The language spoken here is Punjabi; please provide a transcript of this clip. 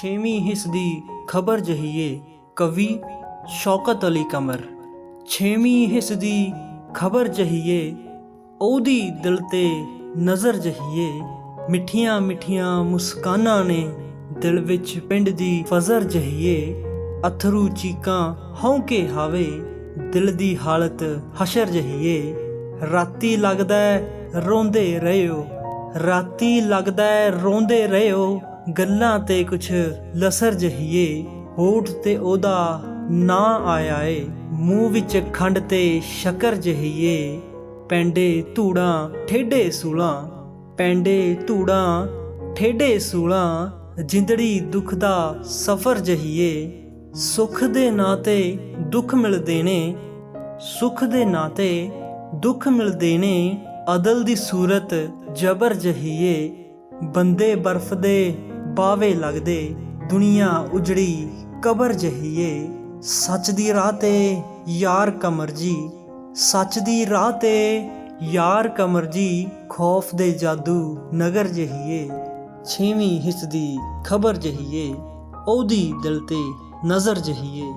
ਛੇਵੀਂ ਹਿੱਸ ਦੀ ਖਬਰ ਜਹੀਏ ਕਵੀ ਸ਼ੌਕਤ ਅਲੀ ਕਮਰ। ਛੇਵੀਂ ਹਿੱਸ ਦੀ ਖਬਰ ਜਹੀਏ ਉਹਦੀ ਦਿਲ ਤੇ ਨਜ਼ਰ ਜਹੀਏ ਮਿੱਠੀਆਂ ਮਿੱਠੀਆਂ ਮੁਸਕਾਨਾਂ ਨੇ ਦਿਲ ਵਿੱਚ ਪਿੰਡ ਦੀ ਫਜ਼ਰ ਜਹੀਏ ਅਥਰੂ ਚੀਕਾਂ ਹੌਂਕੇ ਹਾਵੇ, ਦਿਲ ਦੀ ਹਾਲਤ ਹਸ਼ਰ ਜਹੀਏ ਰਾਤੀ ਲੱਗਦਾ ਹੈ ਰੋਂਦੇ ਰਹਿਓ ਰਾਤੀ ਲੱਗਦਾ ਹੈ ਰੋਂਦੇ ਰਹਿਓ ਗੱਲਾਂ ਤੇ ਕੁਛ ਲਸਰ ਜਹੀਏ, ਹੋਠ ਤੇ ਉਹਦਾ ਨਾਂ ਆਇਆ ਏ ਮੂੰਹ ਵਿੱਚ ਖੰਡ ਤੇ ਸ਼ਕਰ ਜਹੀਏ। ਪੈਂਡੇ ਧੂੜਾਂ, ਠੇਡੇ ਸੂਲਾਂ, ਪੈਂਡੇ ਧੂੜਾਂ, ਠੇਡੇ ਸੂਲਾਂ, ਜਿੰਦੜੀ ਦੁੱਖ ਦਾ ਸਫਰ ਜਹੀਏ। ਸੁੱਖ ਦੇ ਨਾਤੇ ਦੁੱਖ ਮਿਲਦੇ ਨੇ, ਸੁਖ ਦੇ ਨਾਤੇ ਦੁੱਖ ਮਿਲਦੇ ਨੇ, ਅਦਲ ਦੀ ਸੂਰਤ ਜਬਰ ਜਹੀਏ। ਬੰਦੇ ਬਰਫ਼ ਦੇ ਬਾਵੇ ਲੱਗਦੇ, ਦੁਨੀਆ ਉਜੜੀ, ਕਬਰ ਜਹੀਏ। ਸੱਚ ਦੀ ਰਾਹ ਤੇ ਯਾਰ ਕਮਰ ਜੀ, ਸੱਚ ਦੀ ਰਾਹ ਤੇ ਯਾਰ ਕਮਰ ਜੀ, ਖੌਫ ਦੇ ਜਾਦੂ ਨਗਰ ਜਹੀਏ। ਛੇਵੀਂ ਹਿੱਸ ਦੀ ਖਬਰ ਜਹੀਏ, ਉਹਦੀ ਦਿਲ ਤੇ ਨਜ਼ਰ ਜਹੀਏ।